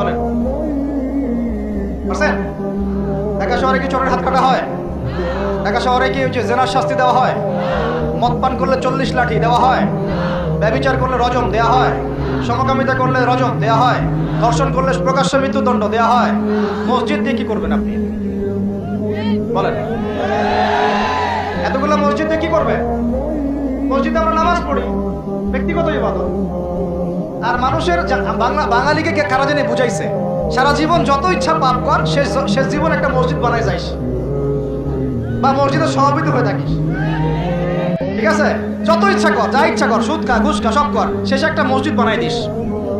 বলেন পারছেন? ঢাকা শহরে কি চোরের হাত কাটা হয়? ঢাকা শহরে কি হচ্ছে জেনার শাস্তি দেওয়া হয়? মদ পান করলে চল্লিশ লাঠি দেওয়া হয়? ব্যবিচার করলে রজম দেওয়া হয়? সমকামিতা করলে রজম দেওয়া হয়? ধর্ষণ করলে প্রকাশ্য মৃত্যুদণ্ড দেওয়া হয়? মসজিদ দিয়ে কি করবেন আপনি? বলেন। এতগুলো মসজিদে কি করবে মসজিদে আমরা নামাজ পড়ি। ব্যক্তিগত ইবাদত। আর মানুষের বাংলা বাঙালিকে কে কারা জানি বুঝাইছে। সারা জীবন যত ইচ্ছা পাপ কর, শেষ শেষ জীবন একটা মসজিদ বানাই যাইস। বা মসজিদের সভাপতি হয়ে থাকিস। ঠিক আছে? যত ইচ্ছা কর, যা ইচ্ছা কর, সুদ খা, ঘুষ খা, সব কর, শেষে একটা মসজিদ বানাই দিস।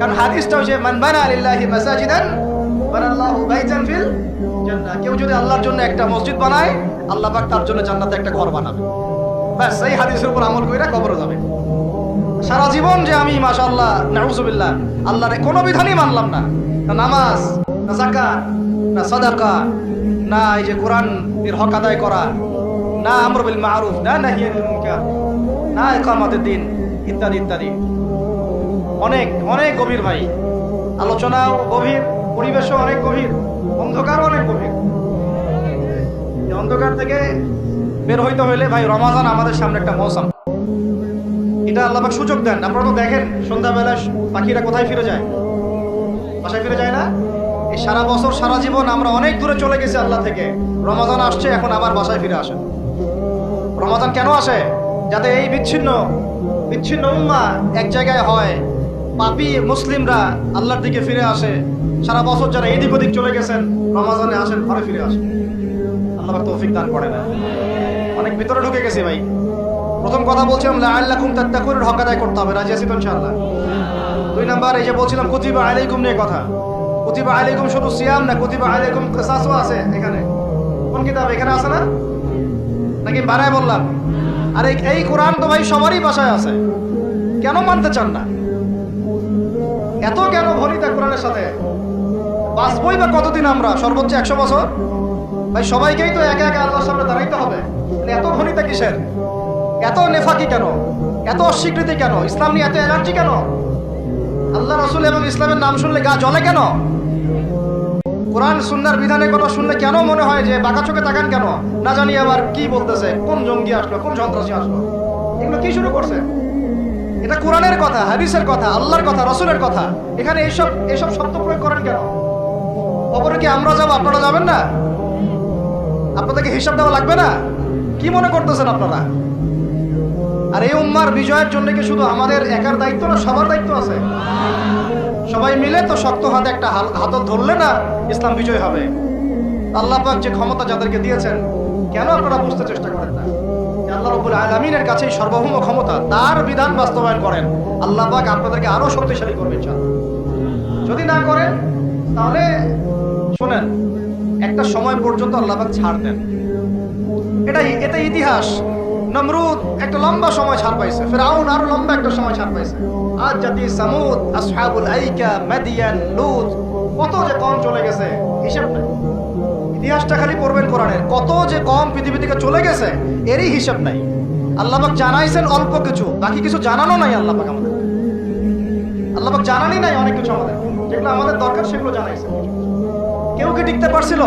কারণ হাদিসটা হচ্ছে, মান বানা লিল্লাহি মাসাজিদান, বানাল্লাহু বাইতান ফিল জান্নাহ। কেউ যদি আল্লাহর জন্য একটা মসজিদ বানায়, আল্লাহ পাক তার জন্য জান্নাতে একটা ঘর বানাবে। ব্যাস, এই হাদিসের উপর আমল কইরা কবরে যাবে। সারা জীবন যে আমি, মাশাআল্লাহ, নাউজুবিল্লাহ, আল্লাহর কোনো বিধানই মানলাম না। নামাজ, না যাকাত, না সাদাকা, না এই যে কোরআন এর হক আদায় করা, না আমর বিল মারুফ, না নাহি আনিল মুনকার, না ইকামাতের দিন, ইত্যাদি ইত্যাদি। অনেক অনেক গভীর ভাই। আলোচনাও গভীর, পরিবেশও অনেক গভীর, অন্ধকারও অনেক গভীর। অন্ধকার থেকে বের হইতে হইলে ভাই রমাজান আমাদের সামনে একটা মৌসুম। এটা আল্লাহ সুযোগ দেন। আপনারা তো দেখেন, সন্ধ্যাবেলা পাখিরা কোথায় ফিরে যায়? বাসায় ফিরে যায় না? এই সারা বছর, সারা জীবন আমরা অনেক দূরে চলে গেছি আল্লাহ থেকে। রমাজান আসছে, এখন আবার বাসায় ফিরে আসে রমাজান কেন আসে? যাতে এই বিচ্ছিন্ন বিচ্ছিন্ন উম্মা এক জায়গায় হয়। পাপি মুসলিমরা আল্লাহর দিকে ফিরে আসে। সারা বছর যারা এদিক ওদিক চলে গেছেন, রমাজানে আসেন, ঘরে ফিরে আসেন। আল্লাহ তৌফিক দান করে না অনেক ভিতরে ঢুকে গেছি ভাই। প্রথম কথা বলছিলাম, লাআল্লাকুম তাত্তাকুনের হক আদায় করতে হবে, রাজি আছি তো দুই নাম্বার, এই যে বলছিলাম, কুতিবা আলাইকুম নিয়ে কথা। কুতিবা আলাইকুম শুধু সিয়াম না, কুতিবা আলাইকুম কিসাসও আছে এখানে। কোন কিতাব? এখানে আছে না? নাকি বাড়ায় বললাম? আর এই- কোরআন তো ভাই সবারই বাসায় আছে। কেন মানতে চান না? এত কেন ভনিতা কোরআনের সাথে? বাঁচবই বা কতদিন আমরা? সর্বোচ্চ একশো বছর? ভাই, সবাইকেই তো একা একা আল্লাহর সামনে দাঁড়াইতে হবে। তাহলে এত ভনিতা কিসের? এত নেফাকি কেন? এত অস্বীকৃতি কেন? ইসলাম নিয়ে এত এনার্জি কেন? আল্লাহ রসুল এবং ইসলামের নাম শুনলে গা জ্বলে কেন? কোরআন, সুন্নার বিধানের কথা শুনলে কেন মনে হয় যে বাঁকা চোখে তাকান কেন? না জানি আবার কি বলতেছে, কোন জঙ্গি আসলো, কোন সন্ত্রাসী আসলো। এগুলো কি শুরু করছে? এটা কোরআনের কথা, হাদিসের কথা, আল্লাহর কথা, রসুলের কথা। এখানে এইসব এইসব শব্দ প্রয়োগ করেন কেন? খবরে কি আমরা যাব, আপনারা যাবেন না? আপনাদেরকে হিসাব দেওয়া লাগবে না? কি মনে করতেছেন আপনারা? আর এই উম্মার বিজয়ের জন্য কি শুধু আমাদের একার দায়িত্ব না, সবার দায়িত্ব আছে? সবাই মিলে তো শক্ত হাতে একটা হাতল ধরলে না ইসলাম বিজয় হবে। আল্লাহ পাক যে ক্ষমতা যাদেরকে দিয়েছেন, কেন আপনারা বুঝতে চেষ্টা করেন না? আল্লাহ রব্বুল আলমিনের কাছেই সর্বভৌম ক্ষমতা, তার বিধান বাস্তবায়ন করেন। আল্লাহ পাক আপনাদেরকে আরও শক্তিশালী করবেন। যদি না করেন, তাহলে শোনেন একটা সময় পর্যন্ত আল্লাহবাক ছাড় দেন। এটাই এটা ইতিহাস। নমরুদ একটা লম্বা সময় ছাড় পাইছে। ফেরাউন আরও লম্বা একটা সময় ছাড় পাইছে। আজ জাতি সামুদ, আসহাবুল আইকা, মাদিয়ান, লুত, কত যে কম চলে গেছে, হিসাব নাই। ইতিহাসটা খালি পড়বেন কোরআনের। কত যে কম পৃথিবী থেকে চলে গেছে, এরই হিসাব নাই। আল্লাহবাক জানাইছেন অল্প কিছু, বাকি কিছু জানানো নাই আল্লাহবাক আমাদের। আল্লাহবাক জানানি নাই অনেক কিছু আমাদের। যেগুলো আমাদের দরকার সেগুলো জানাইছেন। কেউ কি টিকতে পারছিল?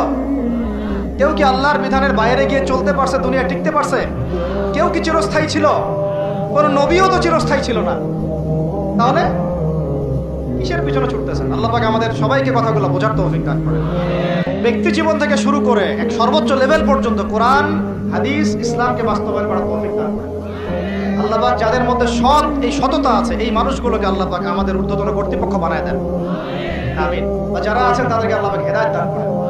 কেউ কি আল্লাহর বিধানের বাইরে গিয়ে চলতে পারছে দুনিয়া টিকতে পারছে? কেউ কি চিরস্থায়ী ছিল? কোন নবীও তো চিরস্থায়ী ছিল না। তাহলে কিসের পিছনে ছুটতেছেন? আল্লাহ পাক আমাদের সবাইকে কথাগুলো বোঝার তৌফিক দান করে ব্যক্তি জীবন থেকে শুরু করে এক সর্বোচ্চ লেভেল পর্যন্ত কোরআন, হাদিস, ইসলামকে বাস্তবায়ন করার তৌফিক দান করে আল্লাহ পাক যাদের মধ্যে সৎ, এই সততা আছে, এই মানুষগুলোকে আল্লাহ পাক আমাদের ঊর্ধ্বতন কর্তৃপক্ষ বানায় দেন। আমিন। যারা আছেন তাদেরকে আল্লাহ হেদায়ত দান করেন।